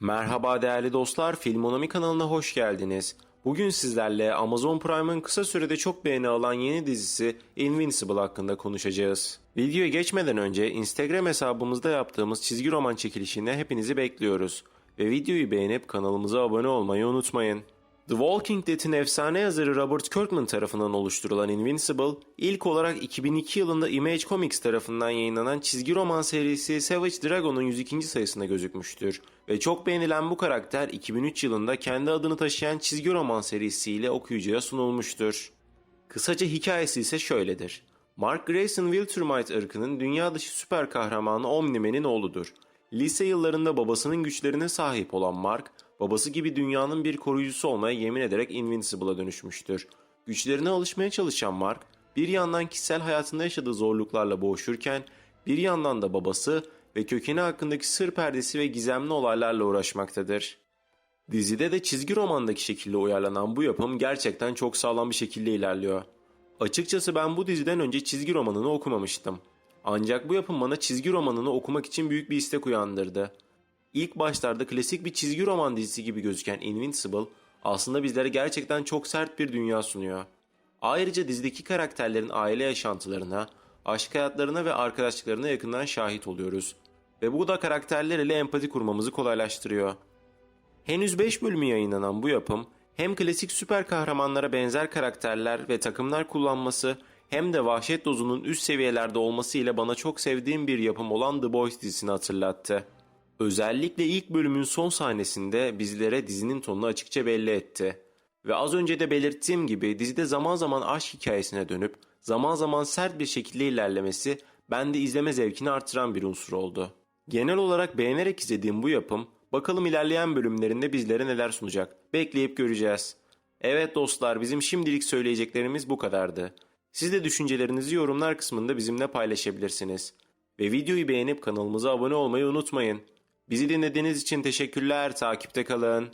Merhaba değerli dostlar, Filmonomi kanalına hoş geldiniz. Bugün sizlerle Amazon Prime'ın kısa sürede çok beğeni alan yeni dizisi Invincible hakkında konuşacağız. Videoya geçmeden önce Instagram hesabımızda yaptığımız çizgi roman çekilişine hepinizi bekliyoruz. Ve videoyu beğenip kanalımıza abone olmayı unutmayın. The Walking Dead'in efsane yazarı Robert Kirkman tarafından oluşturulan Invincible, ilk olarak 2002 yılında Image Comics tarafından yayınlanan çizgi roman serisi Savage Dragon'un 102. sayısında gözükmüştür. Ve çok beğenilen bu karakter 2003 yılında kendi adını taşıyan çizgi roman serisiyle okuyucuya sunulmuştur. Kısaca hikayesi ise şöyledir. Mark Grayson Wiltermite ırkının dünya dışı süper kahramanı Omni-Man'in oğludur. Lise yıllarında babasının güçlerine sahip olan Mark, babası gibi dünyanın bir koruyucusu olmaya yemin ederek Invincible'a dönüşmüştür. Güçlerine alışmaya çalışan Mark, bir yandan kişisel hayatında yaşadığı zorluklarla boğuşurken, bir yandan da babası ve kökeni hakkındaki sır perdesi ve gizemli olaylarla uğraşmaktadır. Dizide de çizgi romandaki şekilde uyarlanan bu yapım gerçekten çok sağlam bir şekilde ilerliyor. Açıkçası ben bu diziden önce çizgi romanını okumamıştım. Ancak bu yapım bana çizgi romanını okumak için büyük bir istek uyandırdı. İlk başlarda klasik bir çizgi roman dizisi gibi gözüken Invincible aslında bizlere gerçekten çok sert bir dünya sunuyor. Ayrıca dizideki karakterlerin aile yaşantılarına, aşk hayatlarına ve arkadaşlıklarına yakından şahit oluyoruz. Ve bu da karakterler ile empati kurmamızı kolaylaştırıyor. Henüz 5 bölümü yayınlanan bu yapım hem klasik süper kahramanlara benzer karakterler ve takımlar kullanması hem de vahşet dozunun üst seviyelerde olması ile bana çok sevdiğim bir yapım olan The Boys dizisini hatırlattı. Özellikle ilk bölümün son sahnesinde bizlere dizinin tonunu açıkça belli etti. Ve az önce de belirttiğim gibi dizide zaman zaman aşk hikayesine dönüp zaman zaman sert bir şekilde ilerlemesi bende izleme zevkini artıran bir unsur oldu. Genel olarak beğenerek izlediğim bu yapım bakalım ilerleyen bölümlerinde bizlere neler sunacak. Bekleyip göreceğiz. Evet dostlar bizim şimdilik söyleyeceklerimiz bu kadardı. Siz de düşüncelerinizi yorumlar kısmında bizimle paylaşabilirsiniz. Ve videoyu beğenip kanalımıza abone olmayı unutmayın. Bizi dinlediğiniz için teşekkürler, takipte kalın.